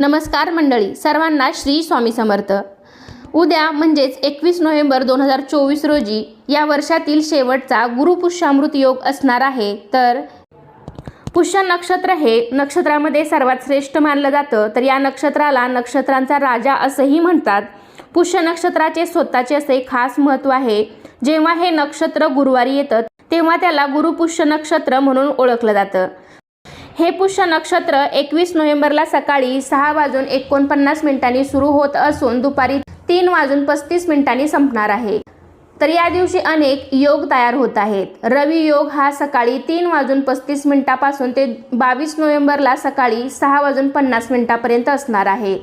नमस्कार मंडळी सर्वांना श्री स्वामी समर्थ. उद्या म्हणजेच एकवीस नोव्हेंबर दोन हजार चोवीस रोजी या वर्षातील शेवटचा गुरुपुष्यामृत योग असणार आहे. तर पुष्य नक्षत्र हे नक्षत्रामध्ये सर्वात श्रेष्ठ मानलं जातं. तर या नक्षत्राला नक्षत्रांचा राजा असंही म्हणतात. पुष्य नक्षत्राचे स्वतःचे असे खास महत्त्व आहे. जेव्हा हे नक्षत्र गुरुवारी येतं तेव्हा त्याला गुरुपुष्य नक्षत्र म्हणून ओळखलं जातं. हे पुष्य नक्षत्र एकवीस नोव्हेंबरला सकाळी सहा वाजून एकोणपन्नास मिनिटांनी सुरू होत असून दुपारी तीन वाजून पस्तीस मिनिटांनी संपणार आहे. तर या दिवशी अनेक योग तयार होत आहेत. रवी योग हा सकाळी तीन वाजून पस्तीस मिनिटापासून ते बावीस नोव्हेंबरला सकाळी सहा वाजून पन्नास मिनिटापर्यंत असणार आहे.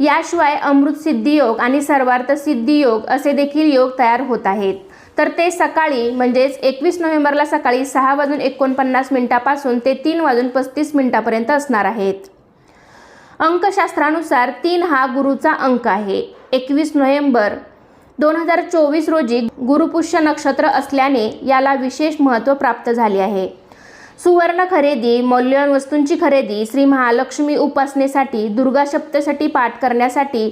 याशिवाय अमृत सिद्धी योग आणि सर्वार्थ सिद्धी योग असे देखील योग तयार होत आहेत. तर ते सकाळी म्हणजेच एकवीस नोव्हेंबरला सकाळी सहा वाजून एकोणपन्नास मिनिटापासून ते तीन वाजून पस्तीस मिनिटापर्यंत असणार आहेत. अंकशास्त्रानुसार तीन हा गुरुचा अंक आहे. एकवीस नोव्हेंबर दोन हजार चोवीस रोजी गुरुपुष्य नक्षत्र असल्याने याला विशेष महत्त्व प्राप्त झाले आहे. सुवर्ण खरेदी मौल्यवान वस्तूंची खरेदी श्री महालक्ष्मी उपासनेसाठी दुर्गा सप्तसाठी पाठ करण्यासाठी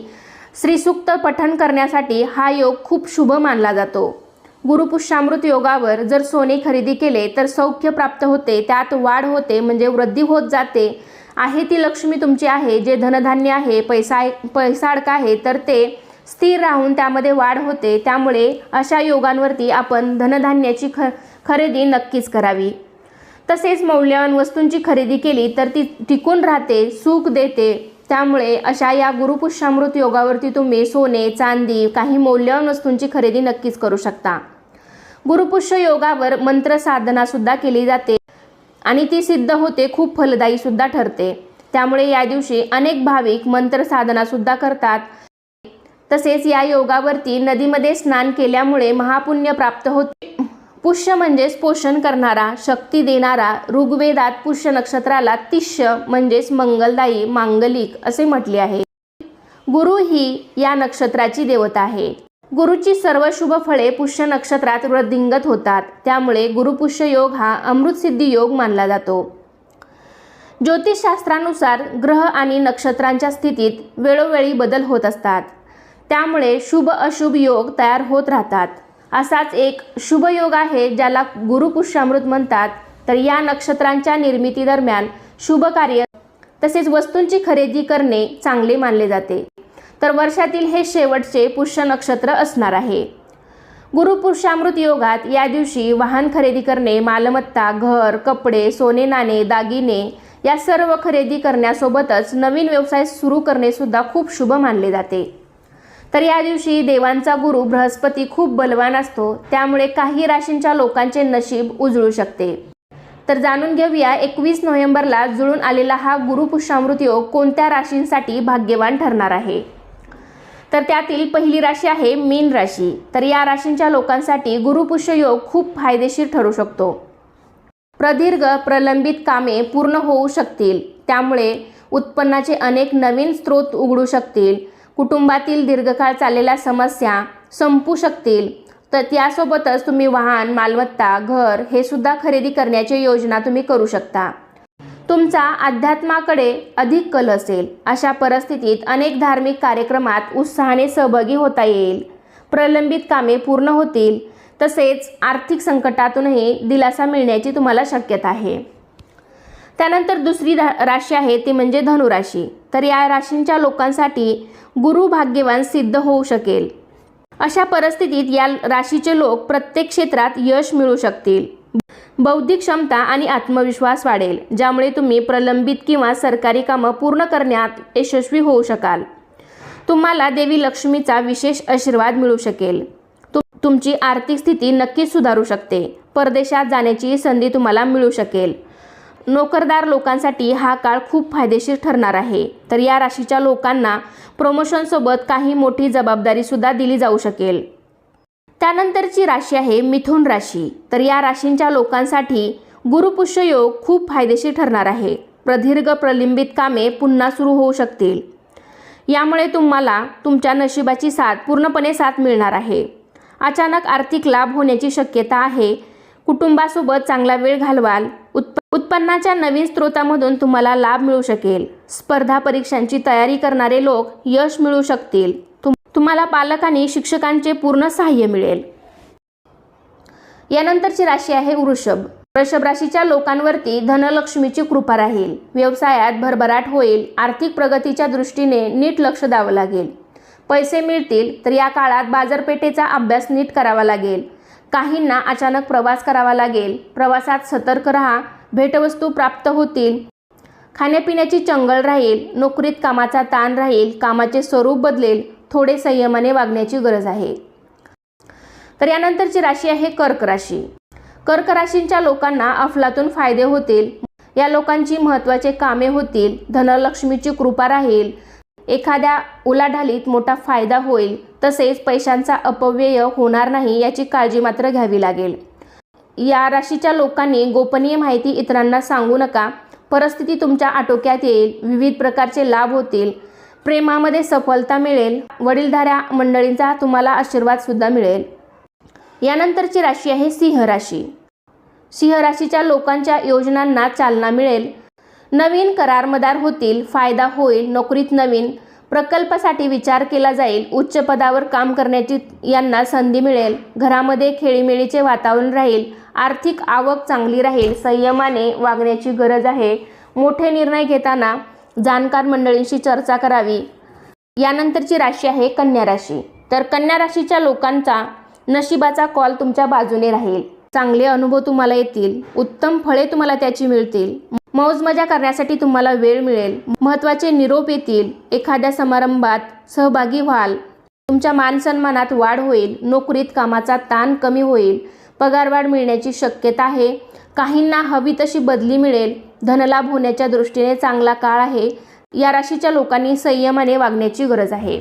श्रीसूक्त पठण करण्यासाठी हा योग खूप शुभ मानला जातो. गुरुपुष्यामृत योगावर जर सोने खरेदी केले तर सौख्य प्राप्त होते त्यात वाढ होते म्हणजे वृद्धी होत जाते. आहे ती लक्ष्मी तुमची आहे जे धनधान्य आहे पैसा पैसा अडका आहे तर ते स्थिर राहून त्यामध्ये वाढ होते. त्यामुळे अशा योगांवरती आपण धनधान्याची ख खरेदी नक्कीच करावी. तसेच मौल्यवान वस्तूंची खरेदी केली तर ती टिकून राहते सुख देते. त्यामुळे अशा या गुरुपुष्यामृत योगावरती तुम्ही सोने चांदी काही मौल्यवान वस्तूंची खरेदी नक्कीच करू शकता. गुरुपुष्य योगावर मंत्र साधना सुद्धा केली जाते आणि ती सिद्ध होते खूप फलदायी सुद्धा ठरते. त्यामुळे या दिवशी अनेक भाविक मंत्र साधना सुद्धा करतात. तसेच या योगावरती नदीमध्ये स्नान केल्यामुळे महापुण्य प्राप्त होते. पुष्य म्हणजेच पोषण करणारा शक्ती देणारा ऋग्वेदात पुष्य नक्षत्राला तिष्य म्हणजेच मंगलदायी मांगलिक असे म्हटले आहे. गुरु ही या नक्षत्राची देवता आहे. गुरुची सर्व शुभ फळे पुष्य नक्षत्रात वृद्धिंगत होतात. त्यामुळे गुरुपुष्य योग हा अमृतसिद्धी योग मानला जातो. ज्योतिषशास्त्रानुसार ग्रह आणि नक्षत्रांच्या स्थितीत वेळोवेळी बदल होत असतात. त्यामुळे शुभ अशुभ योग तयार होत राहतात. असाच एक शुभ योग आहे ज्याला गुरुपुष्यामृत म्हणतात. तर या नक्षत्रांच्या निर्मिती दरम्यान शुभ कार्य तसेच वस्तूंची खरेदी करणे चांगले मानले जाते. तर वर्षातील हे शेवटचे पुष्य नक्षत्र असणार आहे. गुरुपुरुषामृत योगात या दिवशी वाहन खरेदी करणे मालमत्ता घर कपडे सोने नाणे दागिने या सर्व खरेदी करण्यासोबतच नवीन व्यवसाय सुरू करणे सुद्धा खूप शुभ मानले जाते. तर या दिवशी देवांचा गुरु बृहस्पती खूप बलवान असतो त्यामुळे काही राशींच्या लोकांचे नशीब उजळू शकते. तर जाणून घेऊया एकवीस नोव्हेंबरला जुळून आलेला हा गुरुपुष्यामृत योग कोणत्या राशींसाठी भाग्यवान ठरणार आहे? तर त्यातील पहिली राशी आहे मीन राशी. तर या राशींच्या लोकांसाठी गुरुपुष्य योग खूप फायदेशीर ठरू शकतो. प्रदीर्घ प्रलंबित कामे पूर्ण होऊ शकतील त्यामुळे उत्पन्नाचे अनेक नवीन स्रोत उघडू शकतील. कुटुंबातील दीर्घकाळ चाललेल्या समस्या संपू शकतील. तर त्यासोबतच तुम्ही वाहन मालमत्ता घर हे सुद्धा खरेदी करण्याची योजना तुम्ही करू शकता. तुमचा अध्यात्माकडे अधिक कल असेल. अशा परिस्थितीत अनेक धार्मिक कार्यक्रमात उत्साहाने सहभागी होता येईल. प्रलंबित कामे पूर्ण होतील. तसेच आर्थिक संकटातूनही दिलासा मिळण्याची तुम्हाला शक्यता आहे. त्यानंतर दुसरी धा राशी आहे ती म्हणजे धनुराशी. तर या राशींच्या लोकांसाठी गुरु भाग्यवान सिद्ध होऊ शकेल. अशा परिस्थितीत या राशीचे लोक प्रत्येक क्षेत्रात यश मिळू शकतील. बौद्धिक क्षमता आणि आत्मविश्वास वाढेल ज्यामुळे तुम्ही प्रलंबित किंवा सरकारी कामं पूर्ण करण्यात यशस्वी होऊ शकाल. तुम्हाला देवी लक्ष्मीचा विशेष आशीर्वाद मिळू शकेल. तु तुमची आर्थिक स्थिती नक्कीच सुधारू शकते. परदेशात जाण्याची संधी तुम्हाला मिळू शकेल. नोकरदार लोकांसाठी हा काळ खूप फायदेशीर ठरणार आहे. तर या राशीच्या लोकांना प्रमोशनसोबत काही मोठी जबाबदारीसुद्धा दिली जाऊ शकेल. त्यानंतरची राशी आहे मिथुन राशी. तर या राशींच्या लोकांसाठी गुरुपुष्य योग खूप फायदेशीर ठरणार आहे. प्रदीर्घ प्रलंबित कामे पुन्हा सुरू होऊ शकतील. यामुळे तुम्हाला तुमच्या नशिबाची साथ पूर्णपणे साथ मिळणार आहे. अचानक आर्थिक लाभ होण्याची शक्यता आहे. कुटुंबासोबत चांगला वेळ घालवाल. उत्पन्नाच्या नवीन स्रोतामधून तुम्हाला लाभ मिळू शकेल. स्पर्धा परीक्षांची तयारी करणारे लोक यश मिळू शकतील. तुम तुम्हाला पालक आणि शिक्षकांचे पूर्ण सहाय्य मिळेल. यानंतरची राशी आहे वृषभ. वृषभ राशीच्या लोकांवरती धनलक्ष्मीची कृपा राहील. व्यवसायात भरभराट होईल. आर्थिक प्रगतीच्या दृष्टीने नीट लक्ष द्यावं लागेल. पैसे मिळतील तर या काळात बाजारपेठेचा अभ्यास नीट करावा लागेल. काहींना अचानक प्रवास करावा लागेल. प्रवासात सतर्क राहा भेटवस्तू प्राप्त होतील. खाण्यापिण्याची चंगळ राहील नोकरीत कामाचा ताण राहील कामाचे स्वरूप बदलेल थोडे संयमाने वागण्याची गरज आहे. तर यानंतरची राशी आहे कर्क राशी. कर्क राशींच्या लोकांना अफलातून फायदे होतील. या लोकांची महत्त्वाचे कामे होतील. धनलक्ष्मीची कृपा राहील. एखाद्या उलाढालीत मोठा फायदा होईल तसेच पैशांचा अपव्यय होणार नाही याची काळजी मात्र घ्यावी लागेल. या राशीच्या लोकांनी गोपनीय माहिती इतरांना सांगू नका. परिस्थिती तुमच्या आटोक्यात येईल विविध प्रकारचे लाभ होतील. प्रेमामध्ये सफलता मिळेल. वडीलधाऱ्या मंडळींचा तुम्हाला आशीर्वादसुद्धा मिळेल. यानंतरची राशी आहे सिंह राशी. सिंह राशीच्या लोकांच्या योजनांना चालना मिळेल. नवीन करारमदार होतील फायदा होईल नोकरीत नवीन प्रकल्पासाठी विचार केला जाईल उच्च पदावर काम करण्याची यांना संधी मिळेल घरामध्ये खेळीमेळीचे वातावरण राहील आर्थिक आवक चांगली राहील संयमाने वागण्याची गरज आहे. मोठे निर्णय घेताना जाणकार मंडळींशी चर्चा करावी. यानंतरची राशी आहे कन्या राशी. तर कन्या राशीच्या लोकांचा नशिबाचा कॉल तुमच्या बाजूने राहील. चांगले अनुभव तुम्हाला येतील उत्तम फळे तुम्हाला त्याची मिळतील. मौज मजा करण्यासाठी तुम्हाला वेळ मिळेल. महत्त्वाचे निरोप येतील. एखाद्या समारंभात सहभागी व्हाल. तुमच्या मानसन्मानात वाढ होईल. नोकरीत कामाचा ताण कमी होईल. पगारवाढ मिळण्याची शक्यता आहे. काहींना हवी तशी बदली मिळेल. धनलाभ होण्याच्या दृष्टीने चांगला काळ आहे. या राशीच्या लोकांनी संयमाने वागण्याची गरज आहे.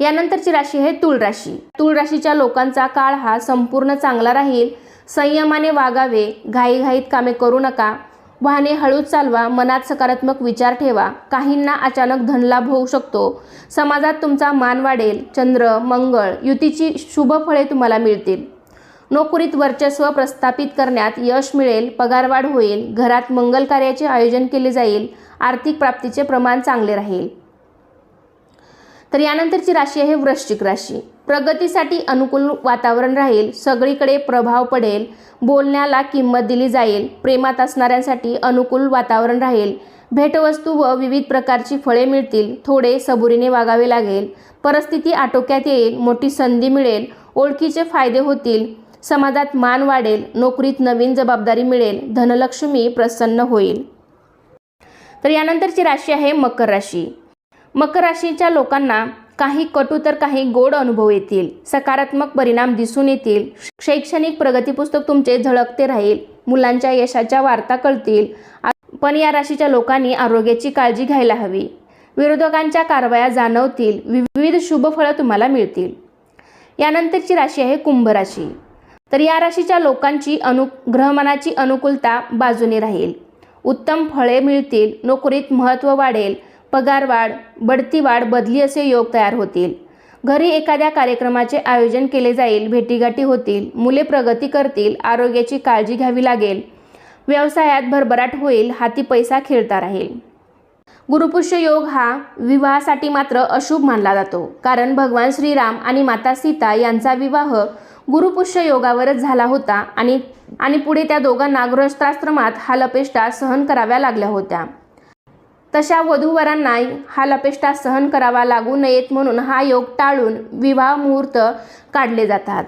यानंतरची राशी आहे तुळ राशी. तुळ राशीच्या लोकांचा काळ हा संपूर्ण चांगला राहील. संयमाने वागावे. घाईघाईत कामे करू नका. वाहने हळूच चालवा मनात सकारात्मक विचार ठेवा. काहींना अचानक धनलाभ होऊ शकतो. समाजात तुमचा मान वाढेल. चंद्र मंगळ युतीची शुभ फळे तुम्हाला मिळतील. नोकरीत वर्चस्व प्रस्थापित करण्यात यश मिळेल पगारवाढ होईल घरात मंगल कार्याचे आयोजन केले जाईल आर्थिक प्राप्तीचे प्रमाण चांगले राहील. तर यानंतरची राशी आहे वृश्चिक राशी. प्रगतीसाठी अनुकूल वातावरण राहील सगळीकडे प्रभाव पडेल बोलण्याला किंमत दिली जाईल प्रेमात असणाऱ्यांसाठी अनुकूल वातावरण राहील. भेटवस्तू व विविध प्रकारची फळे मिळतील थोडे सबुरीने वागावे लागेल परिस्थिती आटोक्यात येईल मोठी संधी मिळेल ओळखीचे फायदे होतील समाजात मान वाढेल नोकरीत नवीन जबाबदारी मिळेल धनलक्ष्मी प्रसन्न होईल. तर यानंतरची राशी आहे मकर राशी. मकर राशीच्या लोकांना काही कटू तर काही गोड अनुभव येतील. सकारात्मक परिणाम दिसून येतील. शैक्षणिक प्रगती पुस्तक तुमचे झळकते राहील. मुलांच्या यशाच्या वार्ता कळतील. पण या राशीच्या लोकांनी आरोग्याची काळजी घ्यायला हवी. विरोधकांच्या कारवाया जाणवतील. विविध शुभफळं तुम्हाला मिळतील. यानंतरची राशी आहे कुंभ राशी. तर या राशीच्या लोकांची अनु ग्रहमानाची अनुकूलता बाजूने राहील. उत्तम फळे मिळतील. नोकरीत महत्त्व वाढेल. पगारवाढ बढती वाढ बदली असे योग तयार होतील. घरी एखाद्या कार्यक्रमाचे आयोजन केले जाईल भेटीगाठी होतील मुले प्रगती करतील आरोग्याची काळजी घ्यावी लागेल. व्यवसायात भरभराट होईल हाती पैसा खेळता राहील. गुरुपुष्य योग हा विवाहासाठी मात्र अशुभ मानला जातो. कारण भगवान श्रीराम आणि माता सीता यांचा विवाह गुरुपुष्य योगावरच झाला होता आणि आणि पुढे त्या दोघांना गृहस्थाश्रमात हा लपेष्टा सहन कराव्या लागल्या होत्या. तशा वधूवरांना हा लपेष्टा सहन करावा लागू नयेत म्हणून हा योग टाळून विवाह मुहूर्त काढले जातात.